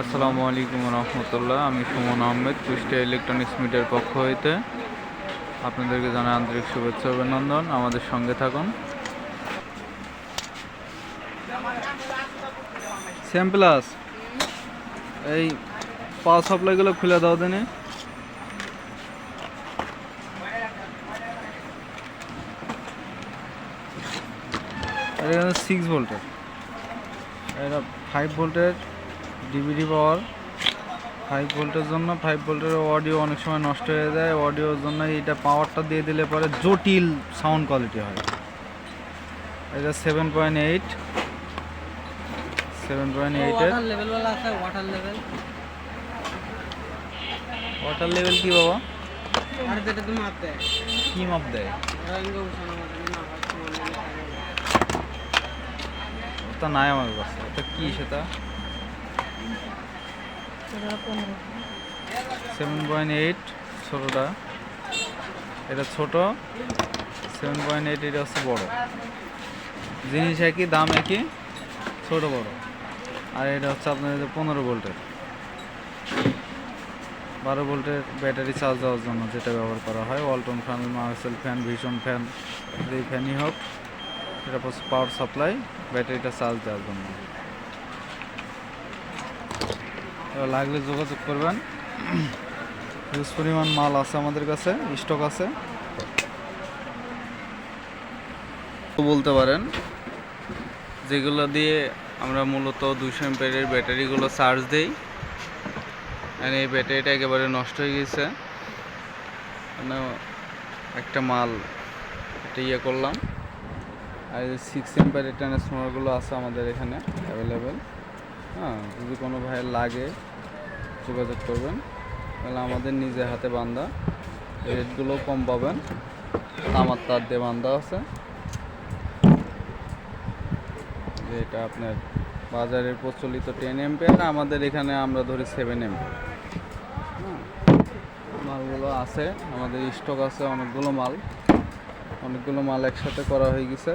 আসসালামু আলাইকুম রহমতুল্লাহ, আমি সুমন আহমেদ, কুষ্টিয়া ইলেকট্রনিক্স মিডিয়ার পক্ষ হইতে আপনাদেরকে জানাই আন্তরিক শুভেচ্ছা অভিনন্দন। আমাদের সঙ্গে থাকুন। সেম প্লাস এই পাওয়ার সাপ্লাইগুলো খুলে দাও দেনে। সিক্স ভোল্টের এটা ফাইভ ভোল্টের ডিভিডি পাওয়ার। ফাইভ ভোল্টের জন্য ফাইভ ভোল্টের অডিও অনেক সময় নষ্ট হয়ে যায়। অডিওর জন্য এইটা পাওয়ারটা দিয়ে দিলে পরে জটিল সাউন্ড কোয়ালিটি হয়। এটা seven point eight seven point এইটের ওয়াটার লেভেল ওয়াটার লেভেল কি বাবা? আর যেটা তুমি মাপতে কি মাপ দেয়? ওটা নাই আমার কাছে। এটা কি সেটা? সেভেন পয়েন্ট এইট ছোটোটা। এটা ছোট, সেভেন পয়েন্ট এইট, এটা হচ্ছে বড়। জিনিস একই, দাম একই, ছোট বড়। আর এটা হচ্ছে আপনার পনেরো ভোল্টের। বারো ভোল্টের ব্যাটারি চার্জ দেওয়ার জন্য যেটা ব্যবহার করা হয়, ওয়ালটন ফ্যান, মার্সেল ফ্যান ভীষণ ফ্যান, যেই ফ্যানই হোক, এটা পাওয়ার সাপ্লাই ব্যাটারিটা চার্জ দেওয়ার জন্য। লাগলে যোগাযোগ করবেন। হিউজ পরিমাণ মাল আছে আমাদের কাছে, স্টক আছে। বলতে পারেন, যেগুলো দিয়ে আমরা মূলত দুশো এম্পিয়ারের ব্যাটারিগুলো চার্জ দিই এই ব্যাটারিটা একেবারে নষ্ট হয়ে গেছে। মানে একটা মাল এটা ইয়ে করলাম। আর সিক্স এম্পায়ারের ট্রান্সফর্মারগুলো আছে আমাদের এখানে অ্যাভেলেবেল হ্যাঁ যদি কোনো ভাইয়ের লাগে, যোগাযোগ করবেন। তাহলে আমাদের নিজে হাতে বান্ধা রেটগুলো কম পাবেন। আমার তার দিয়ে বান্ধা আছে। এটা আপনার বাজারের প্রচলিত টেন এম এম্পিয়ার আমাদের এখানে আমরা ধরি সেভেন এম্পিয়ার মালগুলো আছে। আমাদের স্টক আছে, অনেকগুলো মাল। অনেকগুলো মাল একসাথে করা হয়ে গেছে।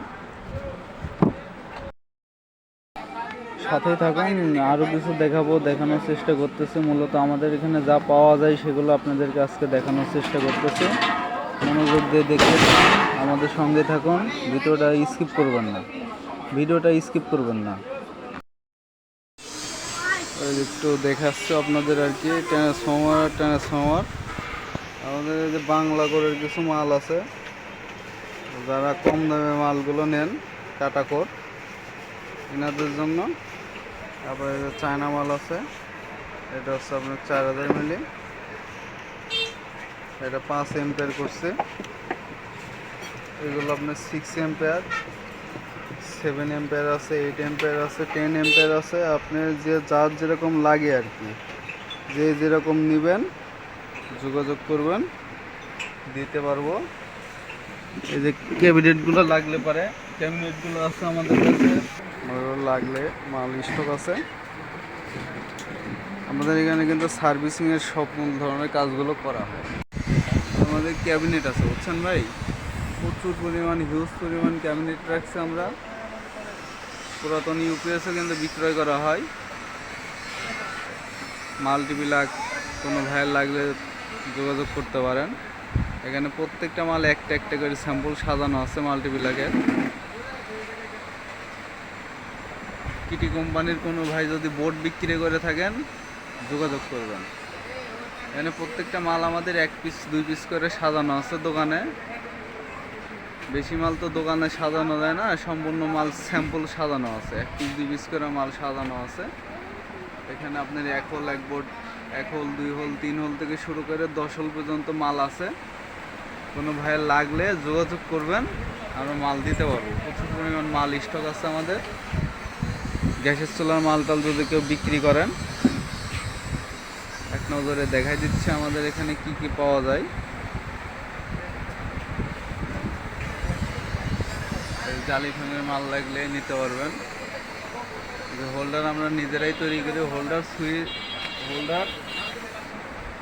সাথেই থাকুন আরও কিছু দেখাবো, দেখানোর চেষ্টা করতেছি। মূলত আমাদের এখানে যা পাওয়া যায় সেগুলো আপনাদেরকে আজকে দেখানোর চেষ্টা করতেছে। মনোযোগ দিয়ে দেখে আমাদের সঙ্গে থাকুন, ভিডিওটা স্কিপ করবেন না। ভিডিওটা স্কিপ করবেন না। একটু দেখাচ্ছি আপনাদের আর কি ট্রান্সফর্মার ট্রান্সফর্মার আমাদের যে বাংলা করে কিছু মাল আছে। যারা কম দামে মালগুলো নেন, টাটা কোট এনাদের জন্য তারপরে চায়না মাল আছে, এটা হচ্ছে আপনার চার হাজার মিলি। এটা পাঁচ এম্পেয়ার করছে। এগুলো আপনার সিক্স এম্পেয়ার সেভেন এম্পেয়ার আছে এইট এম্পেয়ার আছে টেন এম্পেয়ার আছে। আপনার যে যার যেরকম লাগে আর কি। যে যেরকম নেবেন, যোগাযোগ করবেন, দিতে পারব। এই যে ক্যাবিনেটগুলো লাগলে পারে। ক্যাবিনেটগুলো আছে আমাদের কাছে। লাগলে মাল স্টক আছে। আমাদের এখানে কিন্তু সার্ভিসিংয়ের সব ধরনের কাজগুলো করা হয়। আমাদের ক্যাবিনেট আছে, বুঝছেন ভাই? প্রচুর পরিমাণ হিউজ পরিমাণ ক্যাবিনেট রাখছি আমরা। পুরাতন ইউপিএসও কিন্তু বিক্রয় করা হয়। মাল্টিপ্লাক কোনো ভাইয়ের লাগলে যোগাযোগ করতে পারেন। এখানে প্রত্যেকটা মাল একটা একটা করে স্যাম্পল সাজানো আছে মাল্টিপ্লাকের কিটি কোম্পানির কোনো ভাই যদি বোর্ড বিক্রি করে থাকেন, যোগাযোগ করবেন। এখানে প্রত্যেকটা মাল আমাদের এক পিস দুই পিস করে সাজানো আছে দোকানে। বেশি মাল তো দোকানে সাজানো যায় না, সম্পূর্ণ মাল স্যাম্পল সাজানো আছে। এক পিস দুই পিস করে মাল সাজানো আছে। এখানে আপনার এক হোল এক বোর্ড এক হোল দুই হোল তিন হোল থেকে শুরু করে দশ হোল পর্যন্ত মাল আছে। কোনো ভাইয়ের লাগলে যোগাযোগ করবেন, আমরা মাল দিতে পারব। প্রচুর পরিমাণ মাল স্টক আছে আমাদের। গ্যাসের চুলার মাল টাল যদি কেউ বিক্রি করেন, এক নজরে দেখাই দিচ্ছে আমাদের এখানে কি কি পাওয়া যায়। জালি ফ্যানের মাল লাগলে নিতে পারবেন। হোল্ডার আমরা নিজেরাই তৈরি করি holder switch holder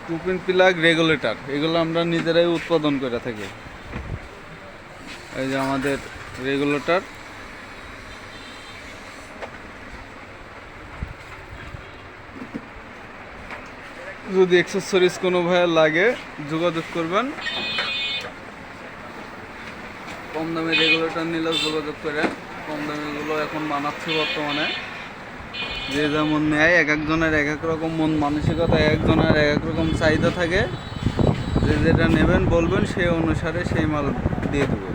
two pin plug regulator এগুলো আমরা নিজেরাই উৎপাদন করে থাকি। এই যে আমাদের রেগুলেটর যদি এক্সেসরিজ কোনো ভাইয়ের লাগে, যোগাযোগ করবেন। কম দামে রেগুলেটর নিলেও যোগাযোগ করে। কম দামিগুলো এখন বানাচ্ছে বর্তমানে। যে যেমন নেয়, এক একজনের এক এক রকম মন মানসিকতা, এক একজনের এক এক রকম চাহিদা থাকে। যে যেটা নেবেন বলবেন, সেই অনুসারে সেই মাল দিয়ে দেবো।